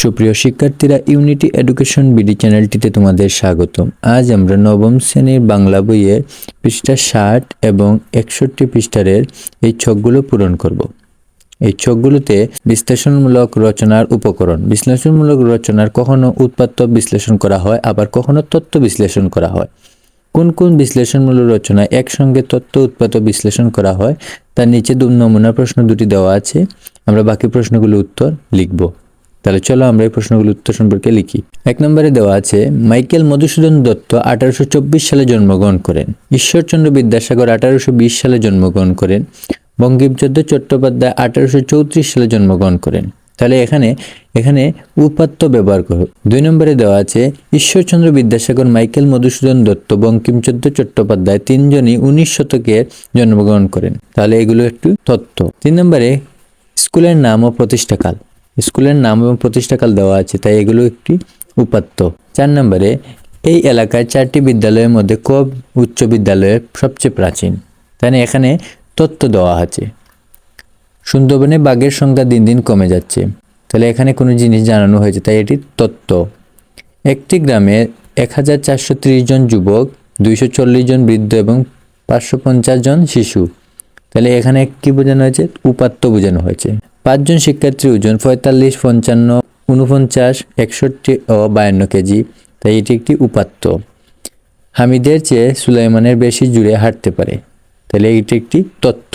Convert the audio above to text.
সুপ্রিয় শিক্ষার্থীরা unity education BD চ্যানেলটিতে তোমাদের স্বাগতম। আজ আমরা নবম শ্রেণির বাংলা বইয়ের পৃষ্ঠা ষাট এবং একষট্টি পৃষ্ঠারের এই ছকগুলো পূরণ করব। এই ছকগুলোতে বিশ্লেষণমূলক রচনার উপকরণ, বিশ্লেষণমূলক রচনার কখনো উৎপাত্ত বিশ্লেষণ করা হয়, আবার কখনো তত্ত্ব বিশ্লেষণ করা হয়। কোন কোন বিশ্লেষণমূলক রচনায় একসঙ্গে তত্ত্ব উৎপাত বিশ্লেষণ করা হয়, তার নিচে দু নমুনা প্রশ্ন দুটি দেওয়া আছে। আমরা বাকি প্রশ্নগুলোর উত্তর লিখব। তাহলে চলো আমরা এই প্রশ্নগুলোর উত্তর সম্পর্কে লিখি। এক নম্বরে দেওয়া আছে, মাইকেল মধুসূদন দত্ত আঠারোশো চব্বিশ সালে জন্মগ্রহণ করেন। ঈশ্বরচন্দ্র বিদ্যাসাগর আঠারোশো বিশ সালে জন্মগ্রহণ করেন। বঙ্কিমচন্দ্র চট্টোপাধ্যায় আঠারোশো চৌত্রিশ সালে জন্মগ্রহণ করেন। তাহলে এখানে এখানে উপাত্ত ব্যবহার করো। দুই নম্বরে দেওয়া আছে, ঈশ্বরচন্দ্র বিদ্যাসাগর, মাইকেল মধুসূদন দত্ত বঙ্কিমচন্দ্র চট্টোপাধ্যায় তিনজনই উনিশ শতকে জন্মগ্রহণ করেন। তাহলে এগুলো একটু তত্ত্ব। তিন নম্বরে, স্কুলের নাম ও প্রতিষ্ঠাকাল। স্কুলের নাম এবং প্রতিষ্ঠাকাল দেওয়া আছে, তাই এগুলো একটি উপাত্ত। চার নম্বরে, এই এলাকায় চারটি বিদ্যালয়ের মধ্যে ক উচ্চ বিদ্যালয় সবচেয়ে প্রাচীন। তাই এখানে তথ্য দেওয়া আছে। সুন্দরবনে বাঘের সংখ্যা দিন দিন কমে যাচ্ছে। তাহলে এখানে কোনো জিনিস জানানো হয়েছে, তাই এটি তত্ত্ব। একটি গ্রামে এক হাজার চারশো ত্রিশ জন যুবক, দুইশো চল্লিশ জন বৃদ্ধ এবং পাঁচশো পঞ্চাশ জন শিশু। তাহলে এখানে কি বোঝানো হয়েছে? উপাত্ত বোঝানো হয়েছে। পাঁচজন শিক্ষার্থীর ওজন পঁয়তাল্লিশ, পঞ্চান্ন উনপঞ্চাশ একষট্টি ও বায়ান্ন কেজি, তাই এটি একটি উপাত্ত। হামিদের চেয়ে সুলাইমানের বেশি জুড়ে হাঁটতে পারে। তাহলে এটি একটি তথ্য।